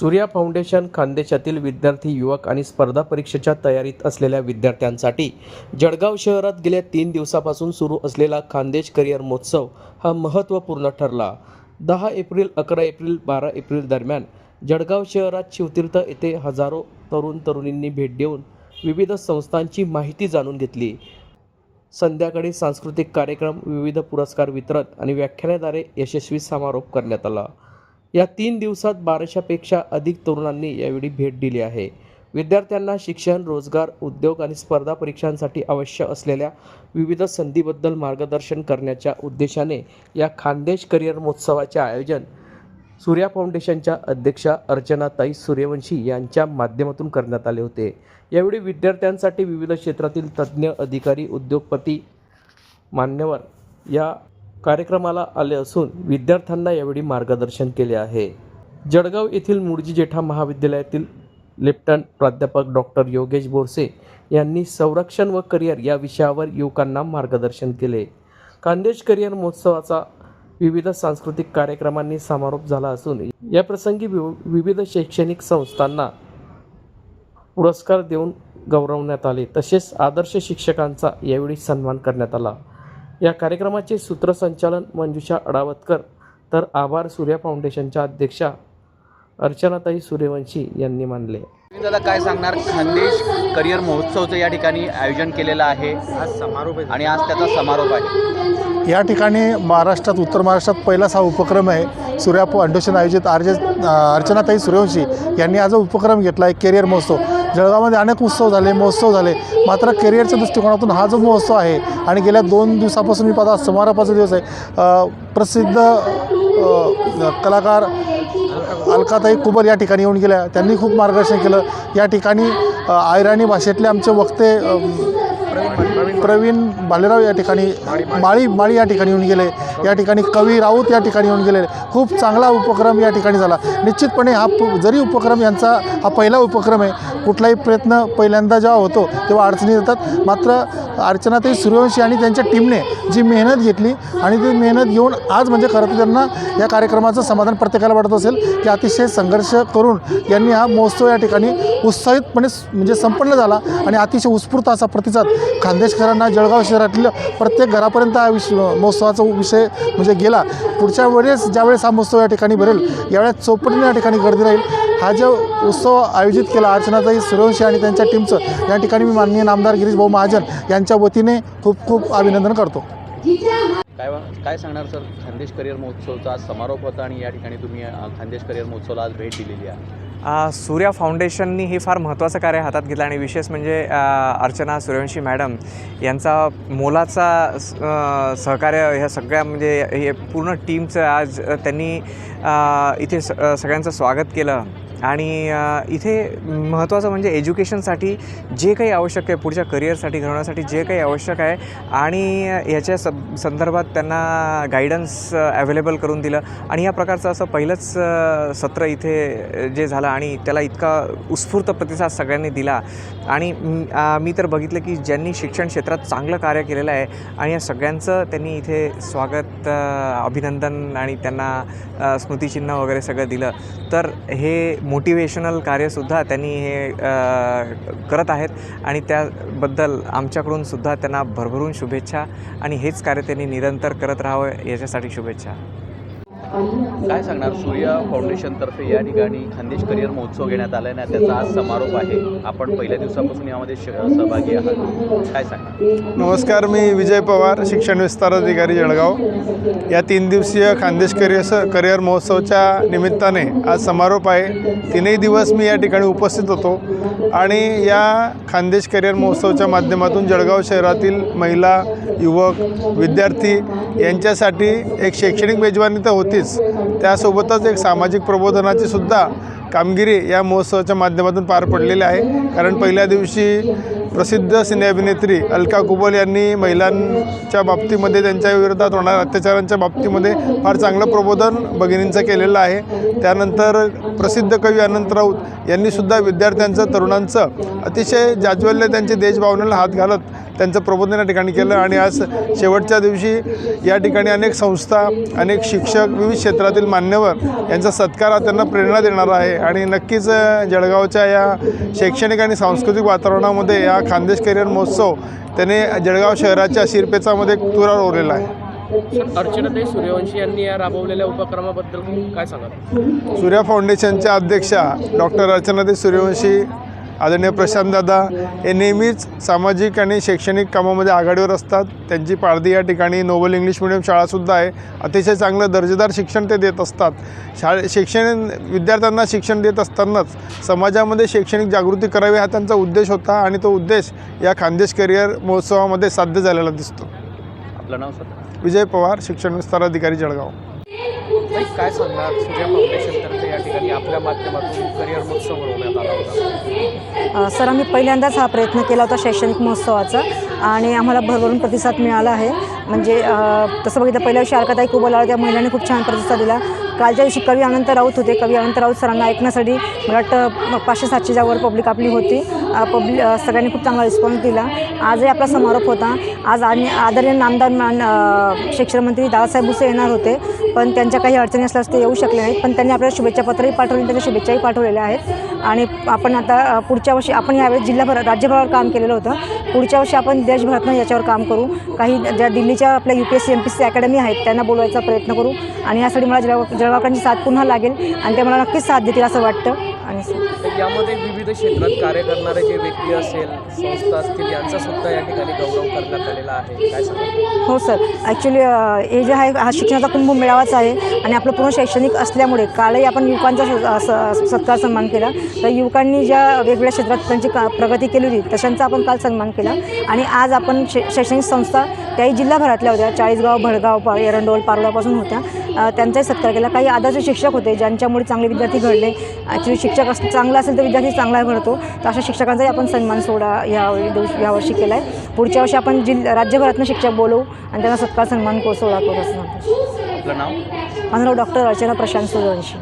Surya foundation खानदेशातील विद्यार्थी युवक आणि स्पर्धा परीक्षेच्या तयारीत असलेल्या विद्यार्थ्यांसाठी जळगाव शहरात गेल्या तीन दिवसापासून सुरू असलेला खानदेश करिअर महोत्सव हा महत्त्वपूर्ण ठरला. दहा एप्रिल अकरा एप्रिल बारा एप्रिल दरम्यान जळगाव शहरात शिवतीर्थ येथे हजारो तरुण तरुणींनी भेट देऊन विविध संस्थांची माहिती जाणून घेतली. संध्याकाळी सांस्कृतिक कार्यक्रम विविध पुरस्कार वितरण आणि व्याख्यानाद्वारे यशस्वी समारोप करण्यात आला. या तीन दिवसात बाराशेपेक्षा अधिक तरुणांनी यावेळी भेट दिली आहे. विद्यार्थ्यांना शिक्षण रोजगार उद्योग आणि स्पर्धा परीक्षांसाठी आवश्यक असलेल्या विविध संधीबद्दल मार्गदर्शन करण्याच्या उद्देशाने या खानदेश करिअर महोत्सवाचे आयोजन सूर्या फाउंडेशनच्या अध्यक्षा अर्चनाताई सूर्यवंशी यांच्या माध्यमातून करण्यात आले होते. यावेळी विद्यार्थ्यांसाठी विविध क्षेत्रातील तज्ज्ञ अधिकारी उद्योगपती मान्यवर या कार्यक्रमाला आले असून विद्यार्थ्यांना यावेळी मार्गदर्शन केले आहे. जळगाव येथील मुळजी जेठा महाविद्यालयातील लेफ्टनंट प्राध्यापक डॉक्टर योगेश बोरसे यांनी संरक्षण व करिअर या विषयावर युवकांना मार्गदर्शन केले. खानदेश करिअर महोत्सवाचा विविध सांस्कृतिक कार्यक्रमांनी समारोप झाला असून या प्रसंगी विव- विविध शैक्षणिक संस्थांना पुरस्कार देऊन गौरवण्यात आले. तसेच आदर्श शिक्षकांचा यावेळी सन्मान करण्यात आला. या कार्यक्रमाचे सूत्रसंचालन मंजुषा अडावतकर तर आभार सूर्या फाउंडेशनच्या अध्यक्षा अर्चनाताई सूर्यवंशी यांनी मानले. दादा काय सांगणार? खानदेश करिअर महोत्सवचं या ठिकाणी आयोजन केलेलं आहे. आज समारोप आणि आज त्याचा समारोप आहे. या ठिकाणी महाराष्ट्रात उत्तर महाराष्ट्रात पहिलाच हा उपक्रम आहे. सूर्या फाउंडेशन आयोजित आर्ज अर्चनाताई सूर्यवंशी यांनी आज हा उपक्रम घेतला आहे केरिअर महोत्सव. जळगावमध्ये अनेक उत्सव झाले महोत्सव झाले. मात्र करिअरच्या दृष्टिकोनातून हा जो महोत्सव आहे आणि गेल्या दोन दिवसापासून मी पाहता समारोपाचा दिवस आहे. प्रसिद्ध कलाकार अलकाताई कुबल या ठिकाणी येऊन गेल्या. त्यांनी खूप मार्गदर्शन केलं. या ठिकाणी आयराणी भाषेतले आमचे वक्ते प्रवीण भालेराव या ठिकाणी माळी माळी या ठिकाणी येऊन गेले. या ठिकाणी कवी राऊत या ठिकाणी येऊन गेले. खूप चांगला उपक्रम या ठिकाणी झाला. निश्चितपणे हा जरी उपक्रम यांचा हा पहिला उपक्रम आहे कुठलाही प्रयत्न पहिल्यांदा जेव्हा होतो तेव्हा अडचणी येतात. मात्र अर्चनाताई सूर्यवंशी आणि त्यांच्या टीमने जी मेहनत घेतली आणि ती मेहनत घेऊन आज म्हणजे खरं तर त्यांना या कार्यक्रमाचं समाधान प्रत्येकाला वाटत असेल की अतिशय संघर्ष करून यांनी हा महोत्सव या ठिकाणी उत्साहितपणे म्हणजे संपन्न झाला आणि अतिशय उत्स्फूर्त असा प्रतिसाद खानदेशकरांना जळगाव शहरातील प्रत्येक घरापर्यंत हा विष महोत्सवाचा विषय म्हणजे गेला. पुढच्या वेळेस ज्यावेळेस हा महोत्सव या ठिकाणी भरेल यावेळेस चौपटीने या ठिकाणी गर्दी राहील. हा जो उत्सव आयोजित केला अर्चनाताई सूर्यवंशी आणि त्यांच्या टीमचं या ठिकाणी मी माननीय नामदार गिरीश भाऊ महाजन यांच्या वतीने खूप खूप अभिनंदन करतो. काय वा- काय सांगणार सर? खानदेश करिअर महोत्सवचा आज समारोप होता आणि या ठिकाणी तुम्ही खानदेश करिअर महोत्सवाला आज भेट दिलेली आहे. आ, सूर्या फाउंडेशननी हे फार महत्त्वाचं कार्य हातात घेतलं आणि विशेष म्हणजे अर्चना सूर्यवंशी मॅडम यांचा मोलाचा सहकार्य ह्या सगळ्या म्हणजे हे पूर्ण टीमचं आज त्यांनी आ, इथे स सगळ्यांचं स्वागत केलं. आणि इथे महत्त्वाचं म्हणजे एज्युकेशनसाठी जे काही आवश्यक आहे पुढच्या करिअरसाठी घडवण्यासाठी जे काही आवश्यक आहे आणि याच्या सब संदर्भात त्यांना गायडन्स अवेलेबल करून दिलं. आणि या प्रकारचं असं पहिलंच सत्र इथे जे झालं आणि त्याला इतका उत्स्फूर्त प्रतिसाद सगळ्यांनी दिला. आणि मी तर बघितलं की ज्यांनी शिक्षण क्षेत्रात चांगलं कार्य केलेलं आहे आणि या सगळ्यांचं त्यांनी इथे स्वागत अभिनंदन आणि त्यांना स्मृतिचिन्ह वगैरे सगळं दिलं. तर हे मोटिवेशनल कार्यसुद्धा त्यांनी हे करत आहेत आणि त्याबद्दल आमच्याकडून सुद्धा त्यांना भरभरून शुभेच्छा आणि हेच कार्य त्यांनी निरंतर करत राहावं याच्यासाठी शुभेच्छा. काय सांगणार? सूर्या फाउंडेशनतर्फे या ठिकाणी खानदेश करिअर महोत्सव घेण्यात आला आहे आणि त्याचा आज समारोप आहे. आपण पहिल्या दिवसापासून यामध्ये सहभागी आहात. काय सांगणार? नमस्कार मी विजय पवार शिक्षण विस्तार अधिकारी जळगाव. या तीन दिवसीय खानदेश करिअर करिअर महोत्सवच्या निमित्ताने आज समारोप आहे. तीनही दिवस मी या ठिकाणी उपस्थित होतो आणि या खानदेश करिअर महोत्सवच्या माध्यमातून जळगाव शहरातील महिला युवक विद्यार्थी यांच्यासाठी एक शैक्षणिक मेजवानी तर होती. होतीच त्यासोबतच एक सामाजिक प्रबोधनाची सुद्धा कामगिरी या महोत्सवाच्या माध्यमातून पार पडलेली आहे. कारण पहिल्या दिवशी प्रसिद्ध सिनेअभिनेत्री अलका कुबल यांनी महिलांच्या बाबतीमध्ये त्यांच्या विरोधात होणाऱ्या अत्याचारांच्या बाबतीमध्ये फार चांगलं प्रबोधन भगिनींचं केलेलं आहे. त्यानंतर प्रसिद्ध कवी अनंत राऊत यांनीसुद्धा विद्यार्थ्यांचं तरुणांचं अतिशय जाज्वल्य त्यांचे देशभावनेला हात घालत त्यांचं प्रबोधन या ठिकाणी केलं आणि आज शेवटच्या दिवशी या ठिकाणी अनेक संस्था अनेक शिक्षक विविध क्षेत्रातील मान्यवर यांचा सत्कार हा त्यांना प्रेरणा देणारा आहे. आणि नक्कीच जळगावच्या या शैक्षणिक आणि सांस्कृतिक वातावरणामध्ये या खानदेश करिअर महोत्सव त्याने जळगाव शहराच्या शिरपेचामध्ये तुरा रोवलेला आहे. अर्चनाताई सूर्यवंशी यांनी या राबवलेल्या उपक्रमाबद्दल काय सांगाल? सूर्या फाउंडेशनच्या अध्यक्षा डॉक्टर अर्चनादेवी सूर्यवंशी आदरणीय प्रशांतदादा हे नेहमीच सामाजिक आणि शैक्षणिक कामामध्ये आघाडीवर असतात. त्यांची पारधी या ठिकाणी नोबल इंग्लिश मिडियम शाळासुद्धा आहे. अतिशय चांगलं दर्जेदार शिक्षण ते देत असतात. शाळे शिक्षण विद्यार्थ्यांना शिक्षण देत असतानाच समाजामध्ये शैक्षणिक जागृती करावी हा त्यांचा उद्देश होता आणि तो उद्देश या खानदेश करिअर महोत्सवामध्ये साध्य झालेला दिसतो. आपलं नाव सर? विजय पवार शिक्षण विस्तार अधिकारी जळगाव. ताई, काय सांगणार? सूर्या फाउंडेशनतर्फे या ठिकाणी आपल्या माध्यमातून करिअर महोत्सव भरवण्यात आला होता. सर आम्ही पहिल्यांदाच हा प्रयत्न केला होता शैक्षणिक महोत्सवाचा. आणि आम्हाला भरभरून प्रतिसाद मिळाला आहे. म्हणजे तसं बघितलं पहिल्या वर्षी अलकाताई कुबल त्या महिलांनी खूप छान प्रतिसाद दिला. कालच्या दिवशी कवी अनंत राऊत होते. कवी अनंत राऊत सरांना ऐकण्यासाठी मला वाटतं पाचशे सातशेच्या वर पब्लिक आपली होती. पब्लिक सगळ्यांनी खूप चांगला रिस्पॉन्स दिला. आजही आपला समारोप होता. आज आणि आदरणीय नामदार मान शिक्षणमंत्री दादासाहेब भुसे येणार होते. पण त्यांच्या काही अडचणी असल्यास ते येऊ शकले नाहीत. पण त्यांनी आपल्याला शुभेच्छा पत्रही पाठवली त्यांच्या शुभेच्छाही पाठवलेल्या आहेत. आणि आपण आता पुढच्या वर्षी आपण यावेळेस जिल्हाभर राज्यभरावर काम केलेलं होतं. पुढच्या वर्षी आपण देशभरातनं याच्यावर काम करू. काही ज्या दिल्लीच्या आपल्या U P S C M P C academy आहेत त्यांना बोलवायचा प्रयत्न करू. आणि यासाठी मला जळगाव जळगावकरांची साथ पुन्हा लागेल आणि ते मला नक्कीच साथ देतील असं वाटतं. आणि यामध्ये विविध क्षेत्रात कार्य करणारे जे व्यक्ती असेल संस्था असतील यांचा सुद्धा या ठिकाणी गौरव करण्यात आलेला आहे. काय सांगा हो सर. ॲक्च्युली हे जे आहे हा शिक्षणाचा कुंभमेळावाच आहे आणि आपलं पूर्ण शैक्षणिक असल्यामुळे कालही आपण युवकांचा सत्कार सन्मान केला. तर युवकांनी ज्या वेगवेगळ्या क्षेत्रात त्यांची का प्रगती केली होती तशांचा आपण काल सन्मान केला. आणि आज आपण शै शैक्षणिक संस्था त्याही जिल्हाभरातल्या होत्या. चाळीसगाव भडगाव पा एरंडोल पारोळापासून होत्या. त्यांचाही सत्कार केला. काही आदर्श शिक्षक होते ज्यांच्यामुळे चांगले विद्यार्थी घडले. ॲक्च्युली शिक्षक अस चांगला असेल तर विद्यार्थी चांगला घडतो. तर अशा शिक्षकांचाही आपण सन्मान सोहळा या दिवशी यावर्षी केला आहे पुढच्या वर्षी आपण जिल राज्यभरातनं शिक्षक बोलवू आणि त्यांना सत्कार सन्मान को सोहळा करू असं नाव? माझं नाव डॉक्टर अर्चना प्रशांत सूर्यवंशी